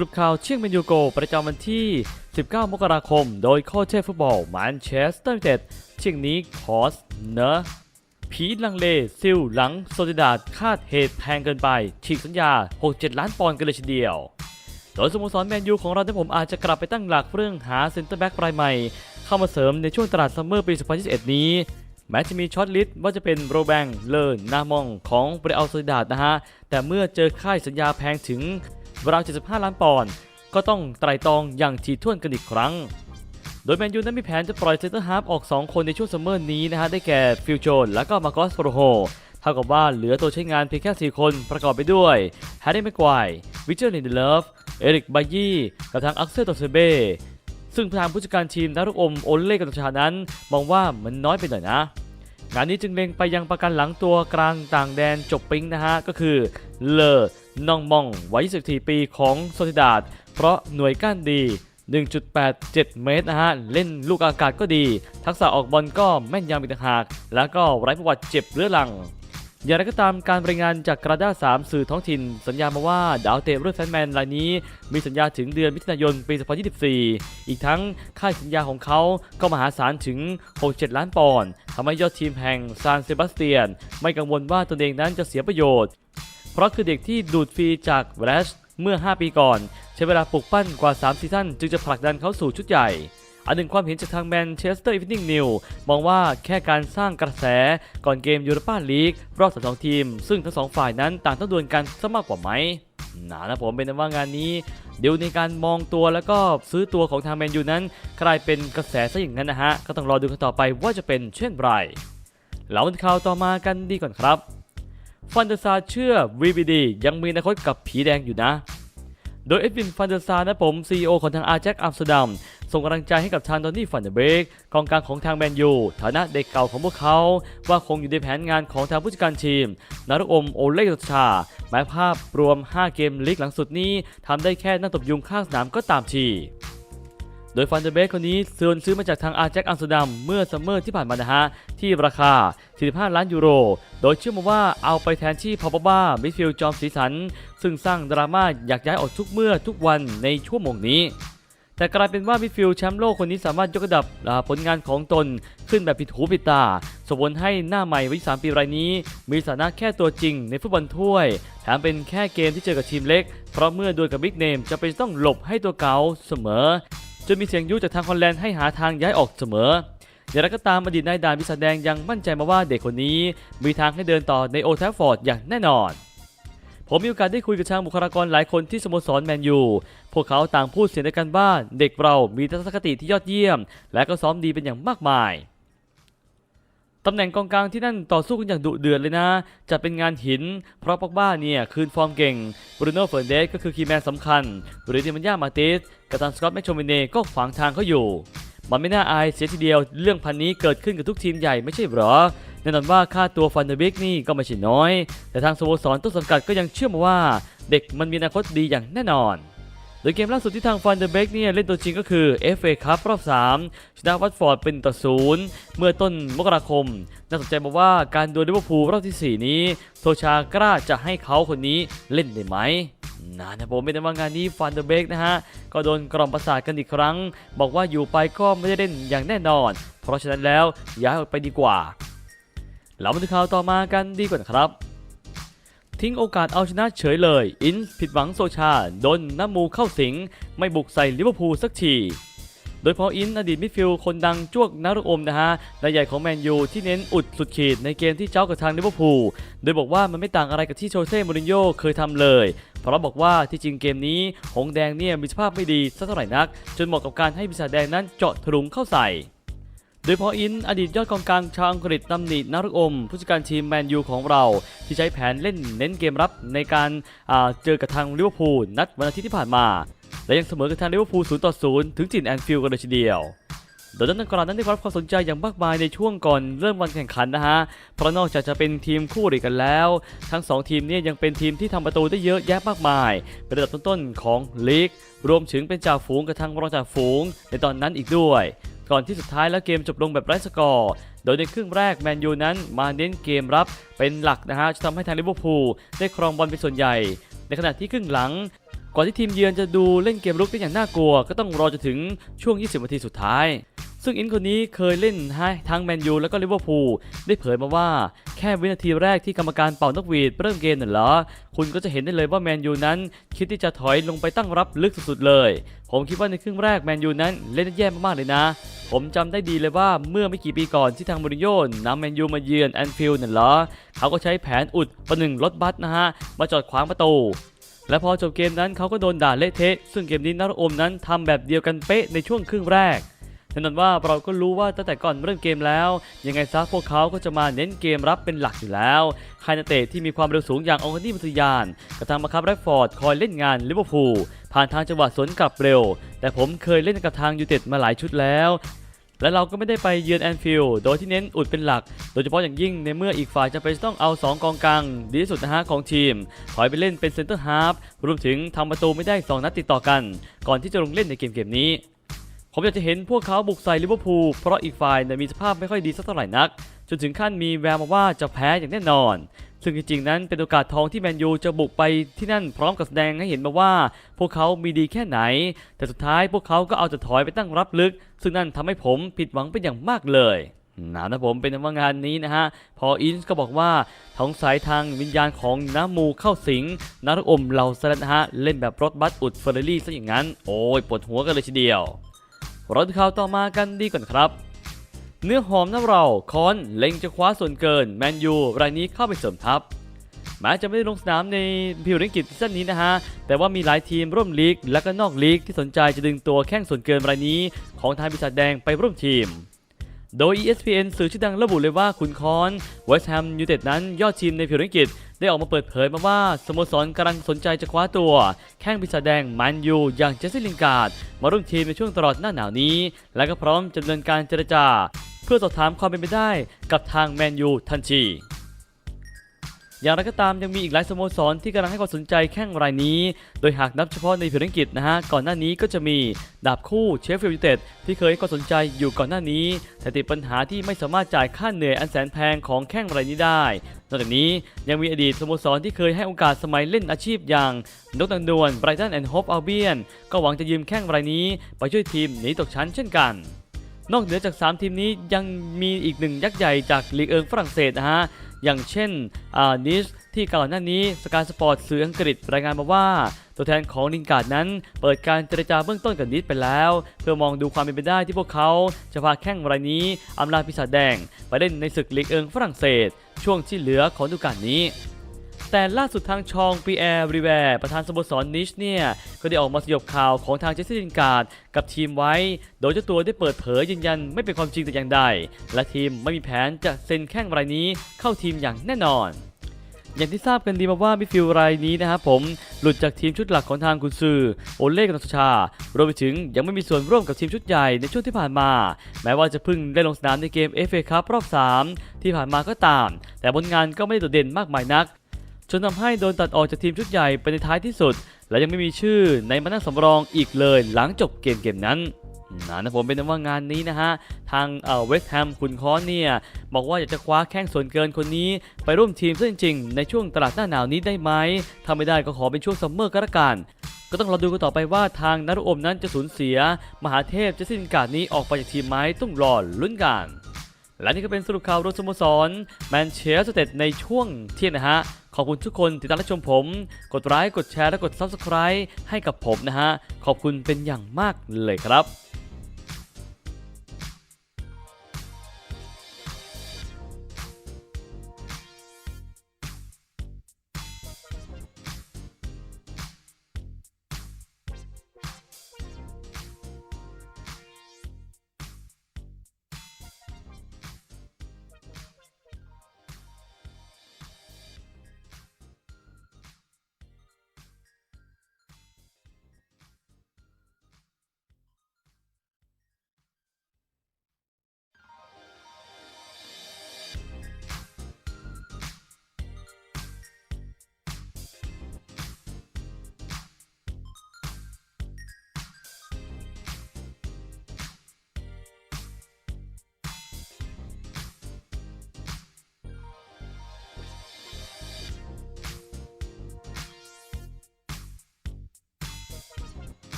รุปข่าวเชียงแมนยูโก ประจำวันที่ 19 มกราคม โดยโค้ชเชฟฟุตบอลแมนเชสเตอร์ยูไนเต็ดเชียงนี้คอสเนอะผีลังเลซิลหลังโซลิดาดคาดเหตุแพงเกินไป ฉีกสัญญา 6-7 ล้านปอนด์กันเลยทีเดียว โดยสโมสรแมนยูของเราเนี่ยผมอาจจะกลับไปตั้งหลักเรื่องหาเซ็นเตอร์แบ็กรายใหม่ เข้ามาเสริมในช่วงตลาดซัมเมอร์ปี 2021 นี้ แม้จะมีช็อตลิสต์ว่าจะเป็นโรแบงเลอร์นามองของเบรอัลโซลิดาดนะฮะ แต่เมื่อเจอค่ายสัญญาแพงถึง ราว 75 ล้านปอนด์ก็ต้องไตร่ตรองอย่างถี่ถ้วนกันอีกครั้ง โดยแมนยูนั้นมีแผนจะปล่อยเซนเตอร์ฮาร์ฟออก 2 คนในช่วงซัมเมอร์นี้นะฮะได้แก่ฟิลโจนและก็มาโกสโปรโฮเท่ากับว่าเหลือตัวใช้งานเพียงแค่ 4 คนประกอบไปด้วยแฮร์รี่แม็กควายวิเจอร์ลินเดเลฟเอริกบายี่กับทางอักเซลตอเซเบซึ่งทางผู้จัดการทีมนักรุกอมโอเล่กับตชานั้น มองว่ามันน้อยไปหน่อยนะ งานนี้จึงเล็งไปยังประกันหลังตัวกลางต่างแดนจบปิ้งนะฮะ ก็คือเลอนองมองวัย24ปีของโซติดาดเพราะหน่วยก้านดี 1.87 เมตรนะฮะ เล่นลูกอากาศก็ดี ทักษะออกบอลก็แม่นยำอีกต่างหาก แล้วก็ไร้ประวัติเจ็บเรื้อรัง อย่างไรก็ตามการรายงานจากกระดาษ3สื่อท้องถิ่น สัญญามาว่าดาวเตะรุ่นแฟนแมนรายนี้ มีสัญญาถึงเดือนมิถุนายนปี 2024 อีกทั้งค่าสัญญาของเขาก็มหาศาลถึง 6-7 ล้านปอนด์ทำให้ยอดทีมแห่งซานเซบาสเตียน ไม่กังวลว่าตนเองนั้นจะเสียประโยชน์ เพราะคือเด็กที่ดูดฟรีจากแวลชเมื่อ 5 ปีก่อน ใช้เวลาปลูกปั้นกว่า 3 ซีซั่นจึงจะผลักดันเขาสู่ชุดใหญ่ อันหนึ่งความเห็นจากทางแมนเชสเตอร์อีฟนิ่งนิวมองว่าแค่การสร้างกระแสก่อนเกมยูโรปาลีกรอบสองทีม ซึ่งทั้งสองฝ่ายนั้นต่างต้องดวลกันซะมากกว่าไหมนานะผมเป็นว่างานนี้ เดี๋ยวในการมองตัวแล้วก็ซื้อตัวของทางแมนยูนั้น กลายเป็นกระแสซะอย่างนั้นนะฮะ ก็ต้องรอดูกันต่อไปว่าจะเป็นเช่นไรแล้วข่าวต่อมากันดีก่อนครับ ฟันเดซาเชื่อ VBD ยังมีอนาคตกับผีแดงอยู่นะ โดยเอ็ดวินฟันเดอร์ซานะผม CEO ของทางอาแจ็คอัมสเตอร์ดัมส่งกำลังใจให้กับทางดอนนี่ฟันเดอร์เบรกกองกลางของทางแมนยูฐานะเด็กเก่าของพวกเขา ว่าคงอยู่ในแผนงานของทางผู้จัดการทีมนารุอมโอเล่ตชาแม้ภาพรวม 5 เกมลีกหลังสุดนี้ทำได้แค่นั่งตบยุงข้างสนามก็ตามที โดยฟันเดเบกคนนี้ซื้อซื้อมาจากทางอาแจ็คอัมสเตอร์ดัมเมื่อซัมเมอร์ที่ผ่านมานะฮะ ที่ราคา 45 ล้านยูโร โดยเชื่อมาว่าเอาไปแทนที่พอปบ้ามิดฟิลด์จอมสีสัน ซึ่งสร้างดราม่าอยากย้ายออกทุกเมื่อทุกวันในชั่วโมงนี้แต่กลายเป็นว่ามิดฟิลด์แชมป์โลกคนนี้สามารถยกระดับผลงานของตนขึ้นแบบผิดหูผิดตาส่งผลให้หน้าใหม่วัย3ปีรายนี้ มีสถานะแค่ตัวจริงในฟุตบอลถ้วย แถมเป็นแค่เกมที่เจอกับทีมเล็ก เพราะเมื่อดวลกับบิ๊กเนมจะเป็นต้องหลบให้ตัวเก่าเสมอ จนมีเสียงยุจากทางฮอลแลนด์ให้หาทางย้ายออกเสมอ อย่างไรก็ตามอดีตนายด่านพิสแดงยังมั่นใจมาว่าเด็กคนนี้มีทางให้เดินต่อในโอแทฟฟอร์ดอย่างแน่นอน ผมมีโอกาสได้คุยกับทางบุคลากรหลายคนที่สโมสรแมนยู พวกเขาต่างพูดเสียงเดียวกันว่าเด็กเรามีทัศนคติที่ยอดเยี่ยม และก็ซ้อมดีเป็นอย่างมากมาย ตำแหน่งกองกลางที่นั่นต่อสู้กันอย่างดุเดือดเลยนะ จะเป็นงานหิน เพราะปอกบ้าเนี่ย คืนฟอร์มเก่งบรูโน่เฟอร์เดสก็คือคีย์แมนสำคัญ หรือดิมันย่ามาติสกับทางสกอตแมคโชมินเน่ก็ขวางทางเขาอยู่ มันไม่น่าอายเสียทีเดียวเรื่องพันนี้เกิดขึ้นกับทุกทีมใหญ่ไม่ใช่หรอแน่นอนว่าค่าตัวฟันเดอร์บิกนี่ก็ไม่ใช่น้อย แต่ทางสโมสรต้นสังกัดก็ยังเชื่อมาว่า เด็กมันมีอนาคตดีอย่างแน่นอน โดยเกมล่าสุดที่ทางฟันเดอร์เบกเนี่ยเล่นตัวจริงก็คือ FA ครับรอบ 3 ชนะวัตฟอร์ดเป็นต่อศูนย์เมื่อต้นมกราคม น่าสนใจมาว่าการดวลลิเวอร์พูลรอบที่ 4 นี้ โซชากล้าจะให้เขาคนนี้เล่นได้ไหมนะนะผมไม่ได้ว่างานนี้ฟันเดอร์เบกนะฮะ ก็โดนกล่อมประสาทกันอีกครั้ง บอกว่าอยู่ไปก็ไม่ได้เล่นอย่างแน่นอน เพราะฉะนั้นแล้วย้ายออกไปดีกว่าเรามาดูข่าวต่อมากันดีกว่านะครับ ทิ้งโอกาสเอาชนะเฉยเลย อินผิดหวังโซชา โดนน้ำมูเข้าสิง ไม่บุกใส่ลิเวอร์พูลสักที โดยพออินอดีตมิดฟิลด์คนดังจวกนักรบอมนะฮะรายใหญ่ของแมนยูที่เน้นอุดสุดขีดในเกมที่เจ้ากับทางลิเวอร์พูล โดยบอกว่ามันไม่ต่างอะไรกับที่โชเซ่มูรินโญ่เคยทำเลย เพราะบอกว่าที่จริงเกมนี้ หงแดงเนี่ยมีสภาพไม่ดีสักเท่าไหร่นัก จนเหมาะกับการให้ปีศาแดงนั้นเจาะถลุเข้าใส่ โดยพออินอดีตยอดกองกลางชาวอังกฤษตำหนินารุอม ผู้จัดการทีมแมนยูของเรา ที่ใช้แผนเล่นเน้นเกมรับในการาเจอกับทางลิเวอร์พูลนัดวันอาทิตย์ที่ผ่านมา และยังเสมอกับทางลิเวอร์พูล0ต่อ0ถึงจินแอนฟิลด์กันเลยทีเดียวโดยนักกรานั้นได้รับความสนใจอย่างมากมายในช่วงก่อนเริ่มวันแข่งขันนะฮะ เพราะนอกจากจะเป็นทีมคู่อริกันแล้ว ทั้ง 2 ทีมเนี่ยยังเป็นทีมที่ทำประตูได้เยอะแยะมากมาย เป็นระดับต้นๆของลีก รวมถึงเป็นจ่าฝูงกับทางรองจ่าฝูงในตอนนั้นอีกด้วย ก่อนที่สุดท้ายแล้วเกมจบลงแบบไร้สกอร์ โดยในครึ่งแรกแมนยูนั้นมาเน้นเกมรับเป็นหลักนะฮะจะทำให้ทางลิเวอร์พูลได้ครองบอลเป็นส่วนใหญ่ ในขณะที่ครึ่งหลัง ก่อนที่ทีมเยือนจะดูเล่นเกมรุกได้อย่างน่ากลัว ก็ต้องรอจนถึงช่วง 20 นาทีสุดท้าย ซึ่งอินคนนี้เคยเล่นให้ทั้งแมนยูแล้วก็ลิเวอร์พูลได้เผยมาว่า แค่วินาทีแรกที่กรรมการเป่านกหวีดเริ่มเกมน่ะเหรอ คุณก็จะเห็นได้เลยว่าแมนยูนั้น คิดที่จะถอยลงไปตั้งรับลึกสุดๆเลย ผมคิดว่าในครึ่งแรกแมนยูนั้นเล่นได้แย่มากๆเลยนะ ผมจำได้ดีเลยว่าเมื่อไม่กี่ปีก่อนที่ทางมูรินโญ่นำแมนยูมาเยือนแอนฟิลด์น่ะเหรอ เขาก็ใช้แผนอุดประหนึ่งรถบัสนะฮะมาจอดขวางประตูและพอจบเกมนั้นเขาก็โดนด่าเละเทะ ซึ่งเกมนี้นารอมนั้นทำแบบเดียวกันเป๊ะในช่วงครึ่งแรก น่นอนว่าเราก็รู้ว่าตั้งแต่ก่อนเริ่มเกมแล้ว ยังไงซะพวกเขาก็จะมาเน้นเกมรับเป็นหลักอยู่แล้วคายนักเตะที่มีความเร็วสูงอย่างองคานี่มัตยานกระทำมาคับแรดฟอร์ดคอยเล่นงานลิเวอร์พูลผ่านทางจังหวะสวนกลับเร็ว แต่ผมเคยเล่นกับทางยูเต็ดมาหลายชุดแล้วและเราก็ไม่ได้ไปเยือนแอนฟิลด์โดยที่เน้นอุดเป็นหลัก โดยเฉพาะอย่างยิ่งในเมื่ออีกฝ่ายจะเป็นจะต้องเอา 2 กองกลางดีที่สุดนะฮะของทีม ถอยไปเล่นเป็นเซนเตอร์ฮาล์ฟรวมถึงทำประตูไม่ได้ 2 นัดติดต่อกัน ก่อนที่จะลงเล่นในเกมเกมนี้ ผมอยากจะเห็นพวกเขาบุกใส่ลิเวอร์พูลเพราะอีกฝ่ายมีสภาพไม่ค่อยดีสักเท่าไหร่นัก จนถึงขั้นมีแววมาว่าจะแพ้อย่างแน่นอน ซึ่งจริงๆนั้นเป็นโอกาสทองที่แมนยูจะบุกไปที่นั่นพร้อมกับแสดงให้เห็นมาว่า พวกเขามีดีแค่ไหน แต่สุดท้ายพวกเขาก็เอาแต่ถอยไปตั้งรับลึก ซึ่งนั่นทำให้ผมผิดหวังเป็นอย่างมากเลยนะนะผมเป็นว่างานนี้นะฮะ พออินส์ก็บอกว่าท้องสายทางวิญญาณของน้ำมูเข้าสิงนารอมเราซะแล้วนะฮะ เล่นแบบรถบัสอุดเฟอร์รารี่ซะอย่างนั้น โอ้ยปวดหัวกันเลยทีเดียว ราดูข่าวต่อมากันดีก่อนครับ เนื้อหอมน้ำเราคอนเล็งจะคว้าส่วนเกิน แมนยูรายนี้เข้าไปเสริมทัพแม้จะไม่ได้ลงสนามในพิวริงกิจซีซั่นนี้นะฮะ แต่ว่ามีหลายทีมร่วมลีกและก็นอกลีกที่สนใจจะดึงตัวแข้งส่วนเกินรายนี้ ของทางปีศาจแดงไปร่วมทีม โดย ESPN สื่อชื่อดังระบุเลยว่าคุณคอนเวสต์แฮมยูไนเต็ดนั้นยอดทีมในพิวริงกิจได้ออกมาเปิดเผยมาว่าสโมสรกำลังสนใจจะคว้าตัว แข้งปีศาจแดงมันยูอย่างเจสซี่ลินการ์ดมาร่วมทีมในช่วงตลอดหน้าหนาวนี้ และก็พร้อมดำเนินการเจรจา เพื่อสอบถามความเป็นไปได้กับทางแมนยูทันที อย่างไรก็ตามยังมีอีกหลายสโมสรที่กำลังให้ความสนใจแข้งรายนี้ โดยหากนับเฉพาะในพิวริงกิจนะฮะก่อนหน้านี้ก็จะมีดาบคู่เชฟฟิลด์ยูไนเต็ดที่เคยให้ความสนใจอยู่ก่อนหน้านี้ แต่ติดปัญหาที่ไม่สามารถจ่ายค่าเหนื่อยอันแสนแพงของแข้งรายนี้ได้ นอกจากนี้ยังมีอดีตสโมสรที่เคยให้โอกาสสมัยเล่นอาชีพอย่างนกตันดวนไบรตันแอนด์โฮปอัลเบียนก็หวังจะยืมแข้งรายนี้ ไปช่วยทีมหนีตกชั้นเช่นกัน นอกเหนือจาก 3 ทีมนี้ยังมีอีกหนึ่งยักษ์ใหญ่จากลีกเอิงฝรั่งเศสนะฮะ อย่างเช่นอานิสที่ก่อนหน้านี้สกายสปอร์ตสื่ออังกฤษรายงานมาว่า ตัวแทนของลิงการ์ดนั้น เปิดการเจรจาเบื้องต้นกับนิสไปแล้ว เพื่อมองดูความเป็นไปได้ที่พวกเขาจะพาแข้งรายนี้อำลาปีศาจแดง ไปเล่นในศึกลีกเอิงฝรั่งเศส ช่วงที่เหลือของฤดูกาลนี้ แต่ล่าสุดทางชองปีแอร์ริแวร์ประธานสโมสรนิชเนี่ย ก็ได้ออกมาสยบข่าวของทางเจสซี่ลินการ์ดกับทีมไว้ โดยเจ้าตัวได้เปิดเผยยืนยันไม่เป็นความจริงแต่อย่างใด และทีมไม่มีแผนจะเซ็นแข้งรายนี้เข้าทีมอย่างแน่นอนอย่างที่ทราบกันดีมาว่ามิฟิลรายนี้นะครับผมหลุดจากทีมชุดหลักของทางกุนซือโอเล่กนัชชารวมไปถึงยังไม่มีส่วนร่วมกับทีมชุดใหญ่ในช่วงที่ผ่านมา แม้ว่าจะเพิ่งได้ลงสนามในเกม FA คัพรอบ 3 ที่ผ่านมาก็ตาม แต่ผลงานก็ไม่ได้โดดเด่นมากมายนัก จนทำให้โดนตัดออกจากทีมชุดใหญ่ไปในท้ายที่สุด และยังไม่มีชื่อในมานั่งสำรองอีกเลยหลังจบเกมเกมนั้นนะนะผมเป็นว่างานนี้นะฮะ ทางเออเวสต์แฮมคุณคอนเนี่ย บอกว่าอยากจะคว้าแข้งส่วนเกินคนนี้ ไปร่วมทีมซึ่งจริงๆในช่วงตลาดหน้าหนาวนี้ได้ไหมถ้าไม่ได้ก็ขอเป็นช่วงซัมเมอร์ก็แล้วกันก็ต้องรอดูกันต่อไปว่าทางนารุอมนั้นจะสูญเสีย มหาเทพจะสิ้นกาดนี้ออกไปจากทีมไหมต้องรอลุ้นกัน และนี่ก็เป็นสรุปข่าวรถสโมสรแมนเชสเตอร์ในช่วงเที่ยงนะฮะ ขอบคุณทุกคนที่ติดตามรับชมผม กดไลค์กดแชร์และกด Subscribe ให้กับผมนะฮะ ขอบคุณเป็นอย่างมากเลยครับ